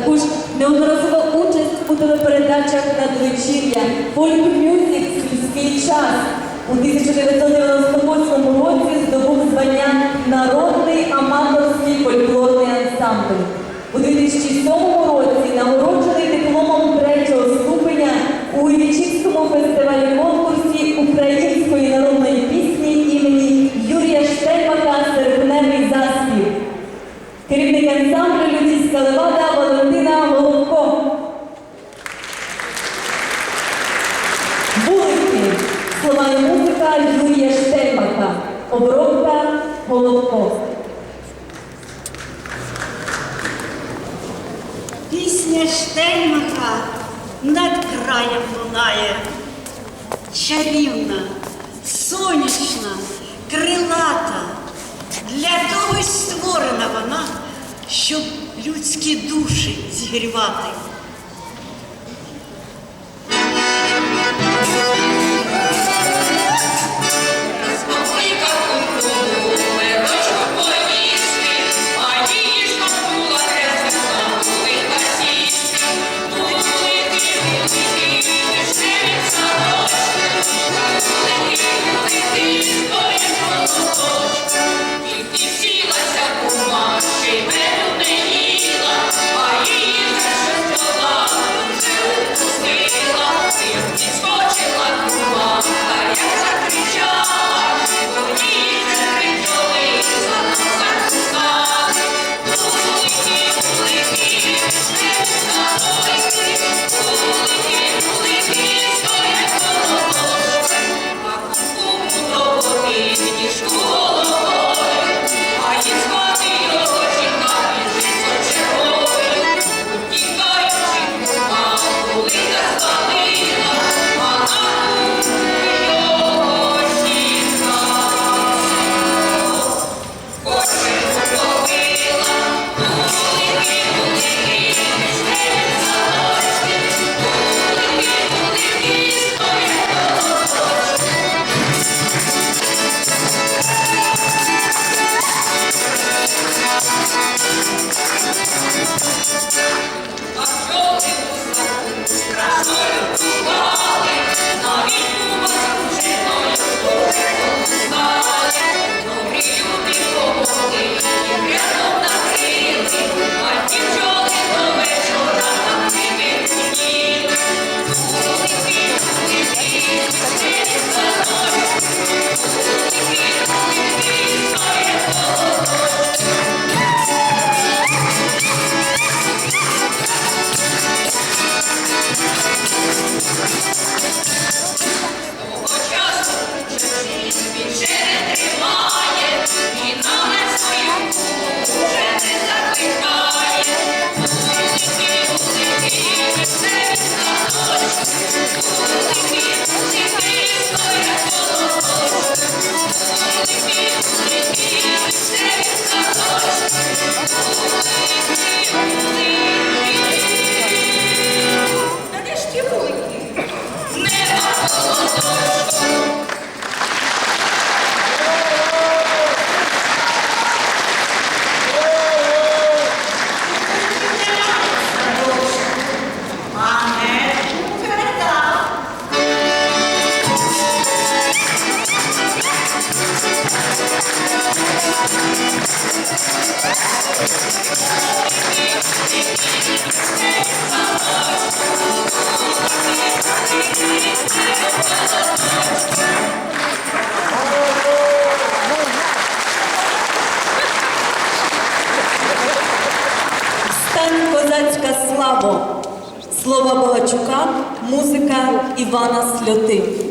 також неодноразова участь у телепередачах надвечір'я Folk Music Сільський час у 1998 році здобув звання Народний аматорський фольклорний ансамбль. У 2007 році нагороджений дипломом третього ступеня у Ілічівському фестивалі конкурсі української народної пісні імені Юрія Штепака Серпневий заспів. Керівник ансамблю Людійська Левада чарівна, сонячна, крилата. Для того й створена вона, щоб людські душі зігрівати. Івана Сльоти.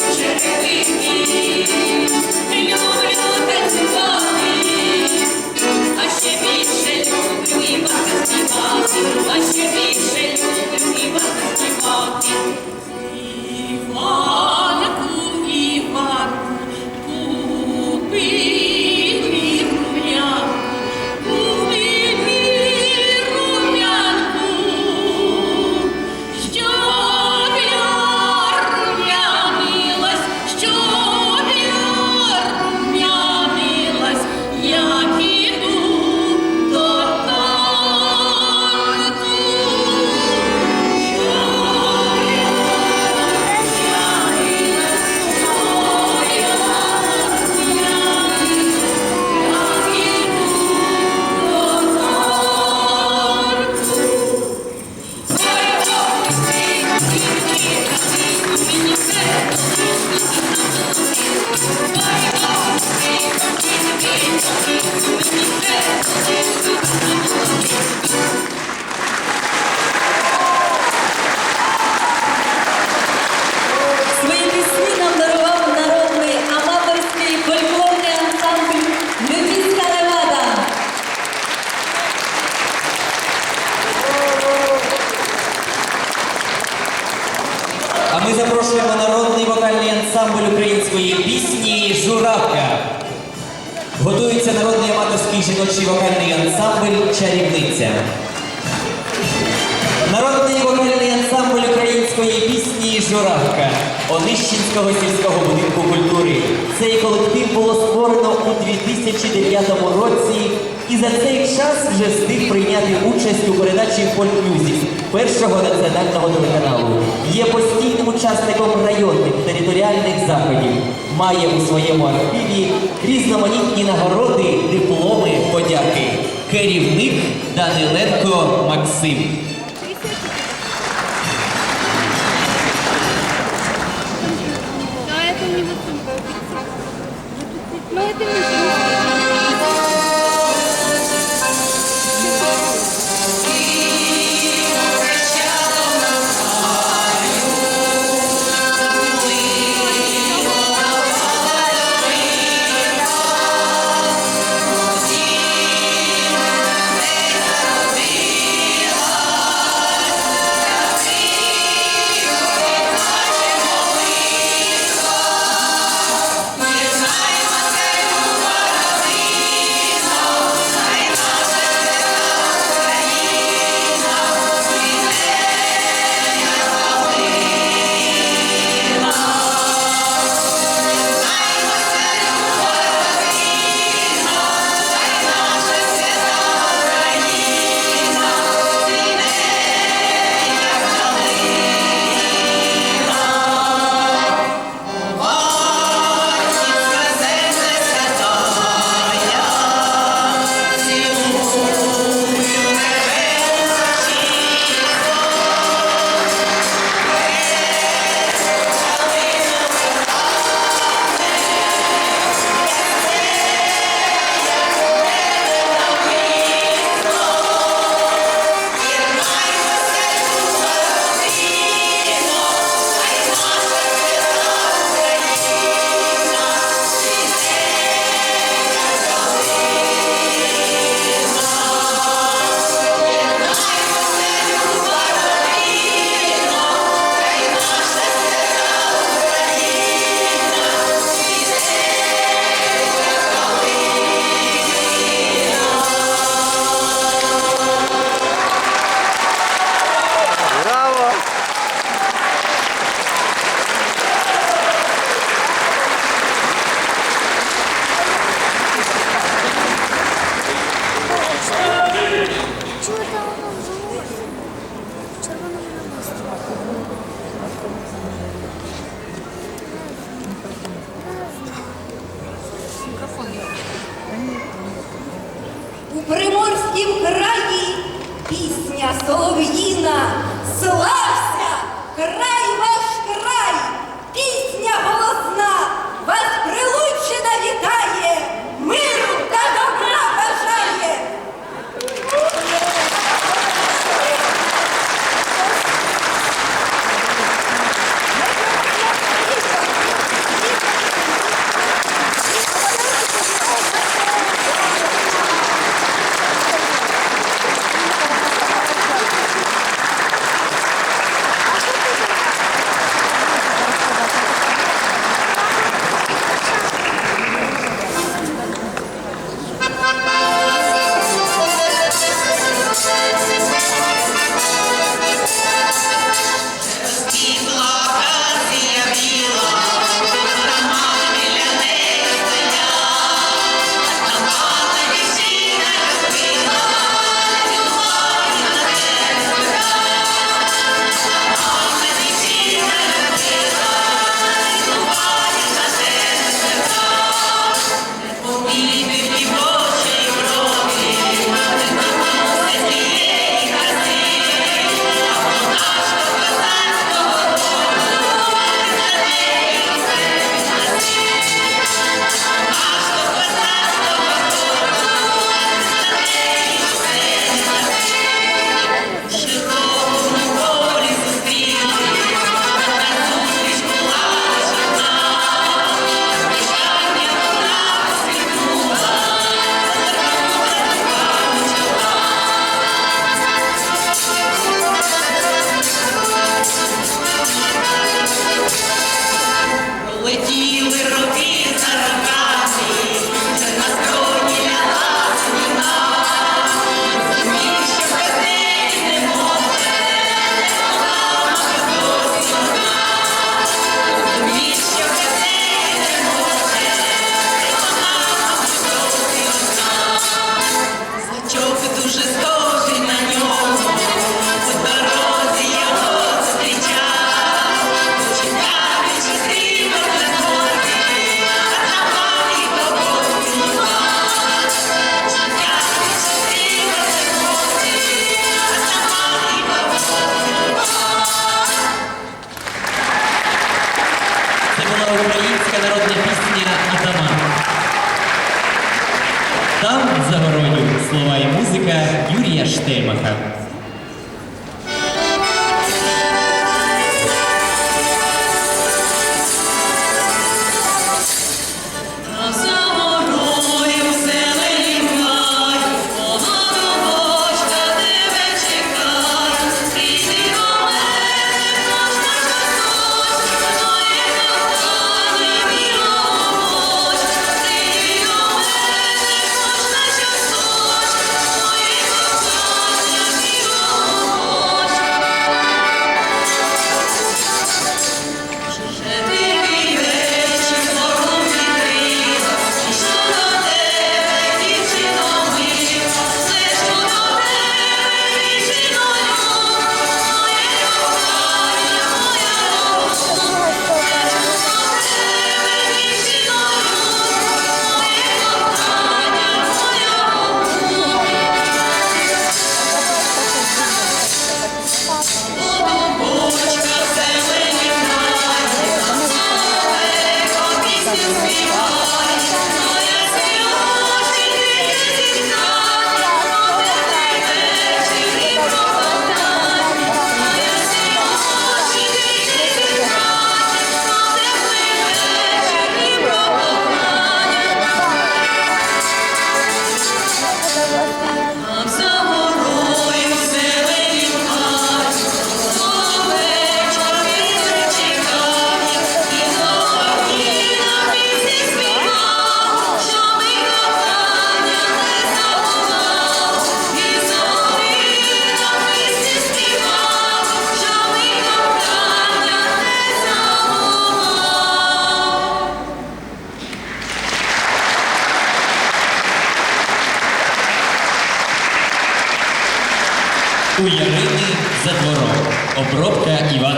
Yeah. Онищинського сільського будинку культури. Цей колектив було створено у 2009 році і за цей час вже встиг прийняти участь у передачі Мюзік першого національного телеканалу. Є постійним учасником районних територіальних заходів. Має у своєму архіві різноманітні нагороди, дипломи, подяки. Керівник Даниленко Максим.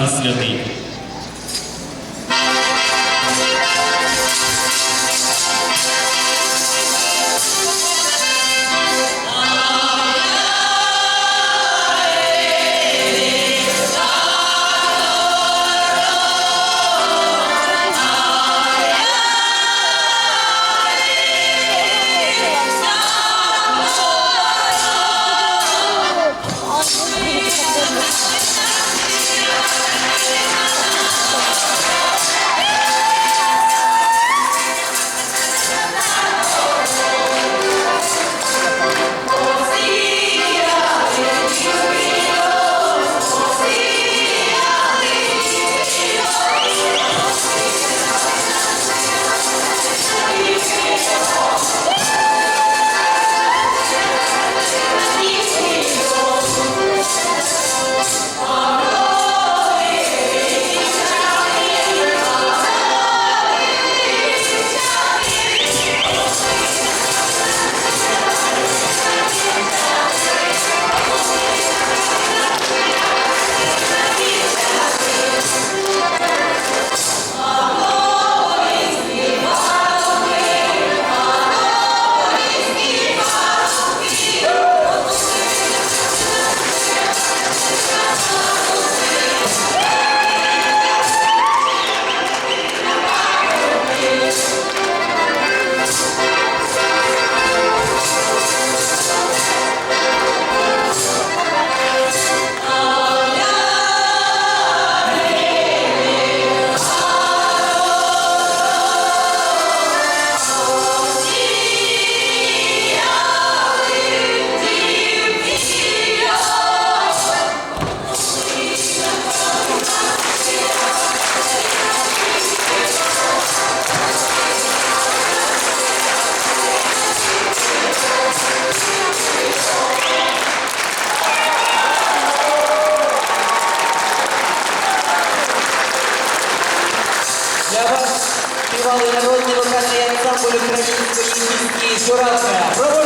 Gracias a ti. Пісні Журавка.